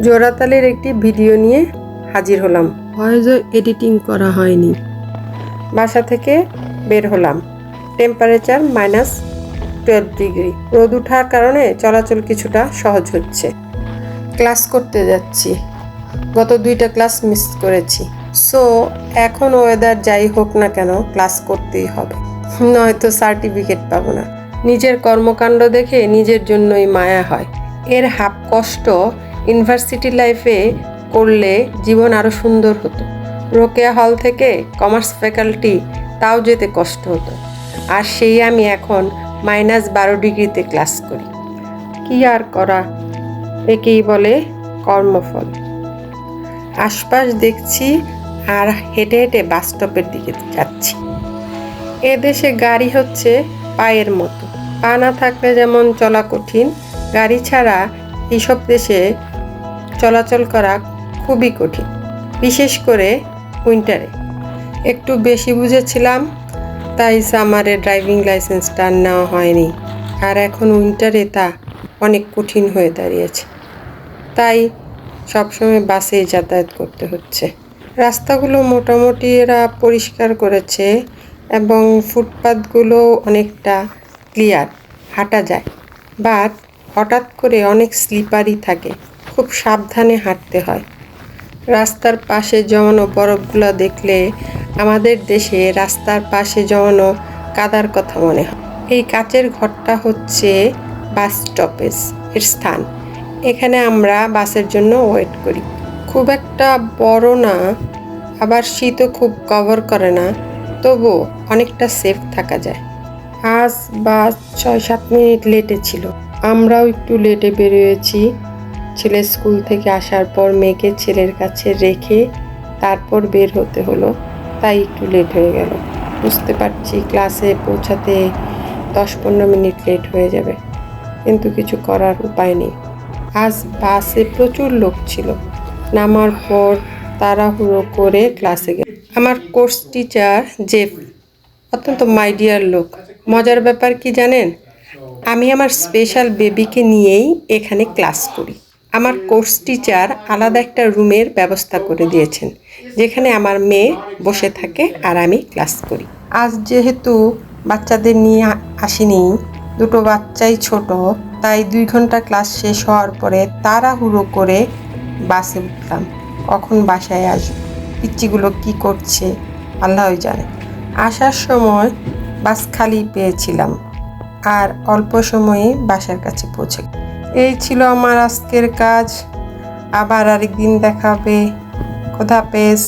জোড়াতালির একটি ভিডিও নিয়ে হাজির হলাম। ভয়েসও এডিটিং করা হয়নি। বাসা থেকে বের হলাম। Temperature minus twelve degree. রোদ ওঠার কারণে চলাচল কিছুটা সহজ হচ্ছে। ক্লাস করতে যাচ্ছি। গত দুইটা ক্লাস মিস করেছি। সো এখন ওয়েদার যাই হোক না কেন ক্লাস করতেই হবে। নয়তো সার্টিফিকেট পাবো না। নিজের কর্মকাণ্ড দেখে নিজের জন্যই মায়া হয়। এর হাফ কষ্ট ইউনিভার্সিটি লাইফে করলে জীবন আরও সুন্দর হতো। রোকেয়া হল থেকে কমার্স ফ্যাকাল্টি তাও যেতে কষ্ট হতো। আর সেই আমি এখন মাইনাস বারো ডিগ্রিতে ক্লাস করি। কি আর করা? একেই বলে কর্মফল। আশপাশ দেখছি আর হেঁটে হেঁটে বাস স্টপের দিকে যাচ্ছি। এদেশে গাড়ি হচ্ছে পায়ের মতো। পা না থাকলে যেমন চলা কঠিন গাড়ি ছাড়া এইসব দেশে চলাচল করা খুবই কঠিন, বিশেষ করে উইন্টারে একটু বেশি বুঝেছিলাম, তাই সামারে ড্রাইভিং লাইসেন্সটা নেওয়া হয়নি। আর এখন উইন্টারে তা অনেক কঠিন হয়ে দাঁড়িয়েছে। তাই সবসময় বাসে যাতায়াত করতে হচ্ছে। রাস্তাগুলো মোটামুটি এরা পরিষ্কার করেছে এবং ফুটপাথগুলো অনেকটা ক্লিয়ার হাঁটা যায়। বাট হঠাৎ করে অনেক স্লিপারই থাকে। খুব সাবধানে হাঁটতে হয়। রাস্তার পাশে জমানো বরফগুলো দেখলে আমাদের দেশে রাস্তার পাশে জমানো কাদার কথা মনে হয়। এই কাচের ঘরটা হচ্ছে বাস স্টপেজ এর স্থান। এখানে আমরা বাসের জন্য ওয়েট করি। খুব একটা বড় না, আবার শীতও খুব কভার করে না তবু অনেকটা সেফ থাকা যায়। আজ বাস ছয় সাত মিনিট লেটে ছিল। আমরাও একটু লেটে বেরিয়েছি। ছেলে স্কুল থেকে আসার পর মেয়েকে ছেলের কাছে রেখে তারপর বের হতে হলো। তাই একটু লেট হয়ে গেল। বুঝতে পারছি ক্লাসে পৌঁছাতে দশ পনেরো মিনিট লেট হয়ে যাবে। কিন্তু কিছু করার উপায় নেই। আজ বাসে প্রচুর লোক ছিল। নামার পর তাড়াহুড়ো করে ক্লাসে গেল। আমার কোর্স টিচার জেফ অত্যন্ত মাইডিয়ার লোক। মজার ব্যাপার কি জানেন? আমি আমার স্পেশাল বেবিকে নিয়েই এখানে ক্লাস করি। আমার কোর্স টিচার আলাদা একটা রুমের ব্যবস্থা করে দিয়েছেন, যেখানে আমার মেয়ে বসে থাকে আর আমি ক্লাস করি। আজ যেহেতু বাচ্চাদের নিয়ে আসিনি, দুটো বাচ্চাই ছোট, তাই দুই ঘণ্টা ক্লাস শেষ হওয়ার পরে তাড়াহুড়ো করে বাসে উঠলাম। কখন বাসায় আসব? পিচ্চিগুলো কি করছে? আল্লাহই জানে। আসার সময় বাস খালি পেয়েছিলাম। আর অল্প সময়ে বাসার কাছে পৌঁছে এই ছিল আমার আজকের কাজ। আবার আরেকদিন দেখা হবে খোদা পেস